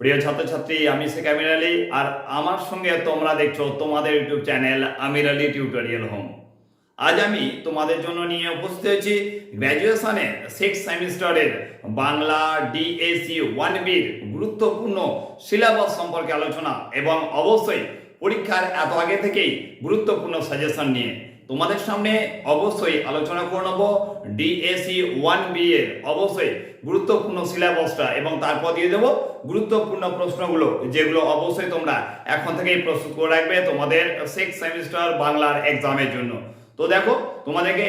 প্রিয় ছাত্রছাত্রী, আমি শেখ আমির আলী, আর আমার সঙ্গে তোমরা দেখছ তোমাদের YouTube channel Amir Ali tutorial home. আজ আমি তোমাদের জন্য নিয়ে উপস্থিত হয়েছি গ্র্যাজুয়েশনের সিক্স সেমিস্টারের বাংলা ডিএসি ওয়ান বির গুরুত্বপূর্ণ সিলেবাস সম্পর্কে আলোচনা এবং অবশ্যই পরীক্ষার এত আগে থেকেই গুরুত্বপূর্ণ সাজেশন নিয়ে তোমাদের সামনে অবশ্যই আলোচনা করে নেব ডিএসি ওয়ান বি এর অবশ্যই গুরুত্বপূর্ণ সিলেবাসটা এবং তারপর দিয়ে দেবো গুরুত্বপূর্ণ প্রশ্নগুলো, যেগুলো অবশ্যই তোমরা এখন থেকেই প্রস্তুত করে রাখবে তোমাদের সিক্স সেমিস্টার বাংলার এক্সামের জন্য। তো দেখো, তোমাদেরকে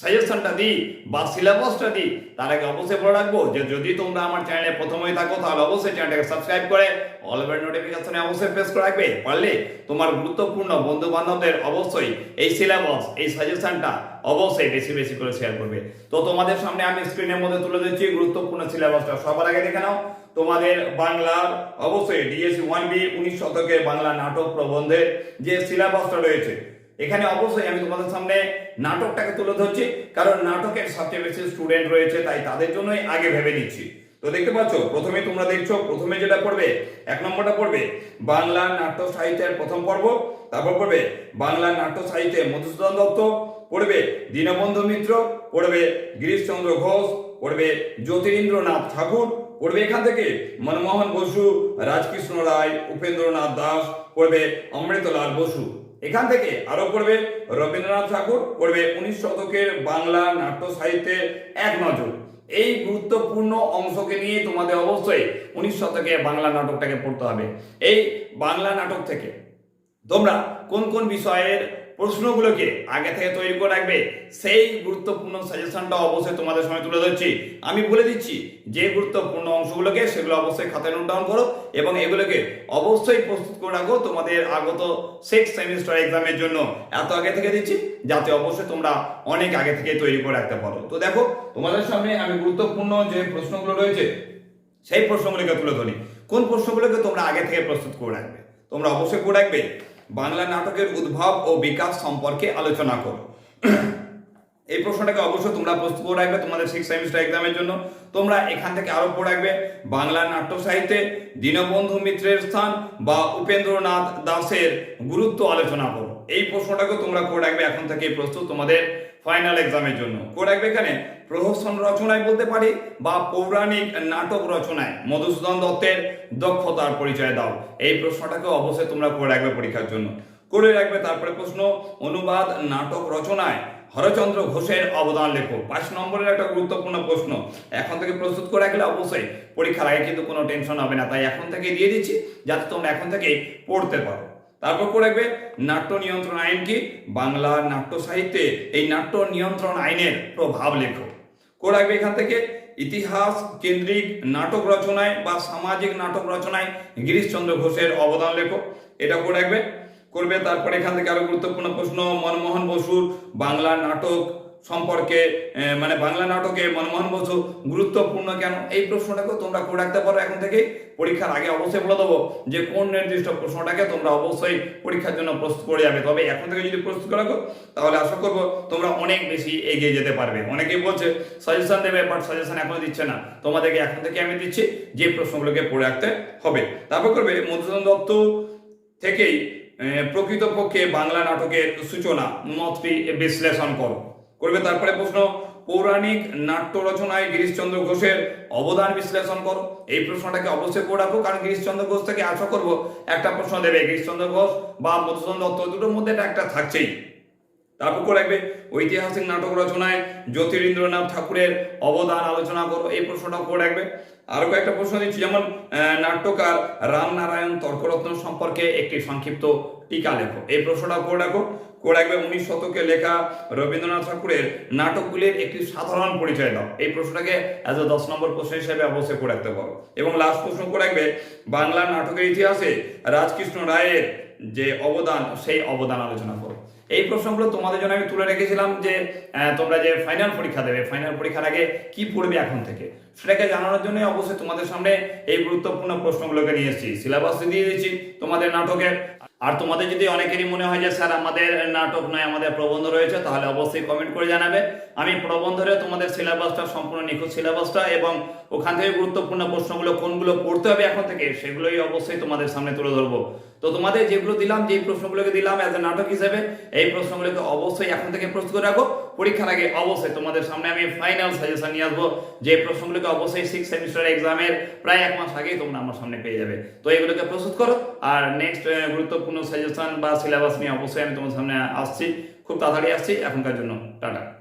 সাজেশনটা দিই বা সিলেবাসটা দিই তার আগে অবশ্যই বলে রাখব যে যদি তোমরা আমার চ্যানেলে প্রথমেই থাকো, তাহলে অবশ্যই চ্যানেলটাকে সাবস্ক্রাইব করে অল বেল নোটিফিকেশনে অবশ্যই প্রেস করে রাখবে। পারলে তোমার গুরুত্বপূর্ণ বন্ধু বান্ধবদের অবশ্যই এই সিলেবাস এই সাজেশনটা অবশ্যই বেশি বেশি করে শেয়ার করবে। তো তোমাদের সামনে আমি স্ক্রিনের মধ্যে তুলে দিচ্ছি গুরুত্বপূর্ণ সিলেবাসটা সবার আগে দেখে নাও। তোমাদের বাংলার, অবশ্যই ডিএসসি ওয়ান বি উনিশ শতকের বাংলা নাটক প্রবন্ধের যে সিলেবাসটা রয়েছে এখানে অবশ্যই আমি তোমাদের সামনে নাটকটাকে তুলে ধরছি, কারণ নাটকের সবচেয়ে বেশি স্টুডেন্ট রয়েছে, তাই তাদের জন্যই আগে ভেবে নিচ্ছি। তো দেখতে পাচ্ছ প্রথমে তোমরা দেখছ, প্রথমে যেটা পড়বে, এক নম্বরটা পড়বে, বাংলা নাট্য সাহিত্যের প্রথম পর্ব, তারপর পড়বে, বাংলা নাট্য সাহিত্যে মধুসূদন দত্ত, পড়বে দীনবন্ধু মিত্র, পড়বে গিরিশচন্দ্র ঘোষ, পড়বে জ্যোতিরিন্দ্রনাথ ঠাকুর, পড়বে এখান থেকে মনমোহন বসু, রাজকৃষ্ণ রায়, উপেন্দ্রনাথ দাস, পড়বে অমৃতলাল বসু। এখান থেকে আরও পড়বে রবীন্দ্রনাথ ঠাকুর, পড়বে উনিশ শতকের বাংলা নাট্য সাহিত্যের এক নজর। এই গুরুত্বপূর্ণ অংশকে নিয়ে তোমাদের অবশ্যই উনিশ শতকে বাংলা নাটকটাকে পড়তে হবে। এই বাংলা নাটক থেকে তোমরা কোন কোন বিষয়ের প্রশ্নগুলোকে আগে থেকে তৈরি করে রাখবে। সেই গুরুত্বপূর্ণ সাজেশনটা অবশ্যই তোমাদের সময় তুলে ধরছি। আমি বলে দিচ্ছি, যে গুরুত্বপূর্ণ অংশগুলোকে সেগুলো অবশ্যই খাতায় নোট ডাউন করো এবং এগুলোকে অবশ্যই প্রস্তুত করে রাখো তোমাদের আগত সিক্স সেমিস্টার এক্সামের জন্য। এত আগে থেকে দিচ্ছি, যাতে অবশ্যই তোমরা অনেক আগে থেকে তৈরি করে রাখতে পারো। তো দেখো, তোমাদের সামনে আমি গুরুত্বপূর্ণ যে প্রশ্নগুলো রয়েছে, সেই প্রশ্নগুলোকে তুলে ধরি। কোন প্রশ্নগুলোকে তোমরা আগে থেকে প্রস্তুত করে রাখবে? তোমরা অবশ্যই করে রাখবে বাংলা নাটকের উদ্ভব ও বিকাশ সম্পর্কে আলোচনা করো। এই প্রশ্নটাকে অবশ্যই তোমরা প্রস্তুত করে রাখবে তোমাদের সিক্স সেমিস্টার এক্সামের জন্য। তোমরা এখান থেকে আরও পড়ে রাখবে বাংলা নাট্য সাহিত্যে দীনবন্ধু মিত্রের স্থান বা উপেন্দ্রনাথ দাসের গুরুত্ব আলোচনা করো। এই প্রশ্নটাকে তোমরা করে রাখবে এখন থেকে প্রস্তুত। তোমাদের ফাইনাল এক্সামের জন্য। করে রাখবে এখানে? প্রহসন রচনায় বলতে পারি বা পৌরাণিক নাটক রচনায়। মধুসূদন দত্তের দক্ষতার পরিচয় দাও। এই প্রশ্নটাকে অবশ্যই তোমরা করে রাখবে পরীক্ষার জন্য। করে রাখবে তারপরে প্রশ্ন, অনুবাদ নাটক রচনায় হরচন্দ্র ঘোষের অবদান লেখো। পাঁচ নম্বরের একটা গুরুত্বপূর্ণ প্রশ্ন। এখন থেকে প্রস্তুত করে রাখলে অবশ্যই পরীক্ষার আগে কিন্তু কোনো টেনশন হবে না। তাই এখন থেকে দিয়ে দিচ্ছি, যাতে তোমরা এখন থেকেই পড়তে পারো। তারপর করে রাখবে নাট্য নিয়ন্ত্রণ আইন কি? বাংলা নাট্য সাহিত্যে এই নাট্য নিয়ন্ত্রণ আইনের প্রভাব লেখো। করে রাখবে এখান থেকে ইতিহাস কেন্দ্রিক নাটক রচনায় বা সামাজিক নাটক রচনায় গিরিশচন্দ্র ঘোষের অবদান লেখো। এটা করে রাখবে। করবে তারপরে এখান থেকে আরও গুরুত্বপূর্ণ প্রশ্ন, মনমোহন বসুর বাংলা নাটক সম্পর্কে মানে বাংলা নাটকে মনমোহন বসু গুরুত্বপূর্ণ কেন? এই প্রশ্নটাকেও তোমরা করে রাখতে পারো। এখন থেকে পরীক্ষার আগে অবশ্যই বলে দেবো যে, কোন নির্দিষ্ট প্রশ্নটাকে তোমরা অবশ্যই পরীক্ষার জন্য প্রস্তুত করে যাবে। তবে এখন থেকে যদি প্রস্তুত করে রাখো, তাহলে আশা করব তোমরা অনেক বেশি এগিয়ে যেতে পারবে। অনেকেই বলছে সাজেশন দেবে বাট সাজেশন এখনও দিচ্ছে না। তোমাদেরকে এখন থেকে আমি দিচ্ছি যে প্রশ্নগুলোকে পড়ে রাখতে হবে। তারপর করবে, মধুসূদন দত্ত থেকেই প্রকৃতপক্ষে বাংলা নাটকের সূচনা, মতটি বিশ্লেষণ করো। করবে। তারপরে প্রশ্ন, পৌরাণিক নাট্য রচনায় গিরিশচন্দ্র ঘোষের অবদান বিশ্লেষণ করো। এই প্রশ্নটাকে অবশ্যই করে রাখো, কারণ গিরিশচন্দ্র ঘোষ থেকে আশা করব একটা প্রশ্ন দেবে। গিরিশচন্দ্র ঘোষ বা মধুসূদন দত্ত দুটোর মধ্যে একটা থাকছেই। তারপর করে রাখবে, ঐতিহাসিক নাটক রচনায় জ্যোতিরিন্দ্রনাথ ঠাকুরের অবদান আলোচনা করো। এই প্রশ্নটা করে রাখবে। আরও কয়েকটা প্রশ্ন দিচ্ছি, যেমন নাট্যকার রামনারায়ণ তর্করত্ন সম্পর্কে একটি সংক্ষিপ্ত টিকা লেখো। এই প্রশ্নটা করে রাখো। করে রাখবে উনিশ শতকে লেখা রবীন্দ্রনাথ ঠাকুরের নাটকগুলির একটি সাধারণ পরিচয় দাও। এই প্রশ্নটাকে অ্যাজ এ দশ নম্বর প্রশ্ন হিসেবে অবশ্যই করে রাখতে পারো। এবং লাস্ট প্রশ্ন করে রাখবে, বাংলা নাটকের ইতিহাসে রাজকৃষ্ণ রায়ের যে অবদান, সেই অবদান আলোচনা করো। এই প্রশ্নগুলো তোমাদের জন্য আমি তুলে রেখেছিলাম যে তোমরা যে ফাইনাল পরীক্ষা দেবে ফাইনাল পরীক্ষার আগে কি পড়বে এখন থেকে? সেটাকে জানানোর জন্য অবশ্যই তোমাদের সামনে এই গুরুত্বপূর্ণ প্রশ্নগুলোকে নিয়ে এসেছি। সিলেবাস দিয়ে দিয়েছি তোমাদের নাটকের। আর তোমাদের যদি অনেকেরই মনে হয় যে, স্যার, আমাদের নাটক নয়, আমাদের প্রবন্ধ রয়েছে, তাহলে অবশ্যই কমেন্ট করে জানাবে। আমি প্রবন্ধরে তোমাদের সিলেবাসটা, সম্পূর্ণ নিখুঁত সিলেবাসটা এবং ওখান থেকে গুরুত্বপূর্ণ প্রশ্নগুলো, কোনগুলো পড়তে হবে এখন থেকে, সেগুলোই অবশ্যই তোমাদের সামনে তুলে ধরবো। তো তোমাদের যেগুলো দিলাম যে প্রশ্নগুলোকে দিলাম অ্যাজ এ নাটক হিসেবে, এই প্রশ্নগুলোকে অবশ্যই এখন থেকে প্রস্তুত রাখো। পরীক্ষার আগে অবশ্যই তোমাদের সামনে আমি ফাইনাল সাজেশন নিয়ে আসব। যে প্রশ্নগুলোকে অবশ্যই সিক্স সেমিস্টার এক্সামের প্রায় এক মাস আগেই তোমরা আমার সামনে পেয়ে যাবে। তো এগুলোকে প্রস্তুত করো। আর নেক্সট গুরুত্বপূর্ণ সাজেশন বা সিলেবাস নিয়ে অবশ্যই আমি তোমার সামনে আসছি। খুব তাড়াতাড়ি আসছি। এখনকার জন্য টাটা।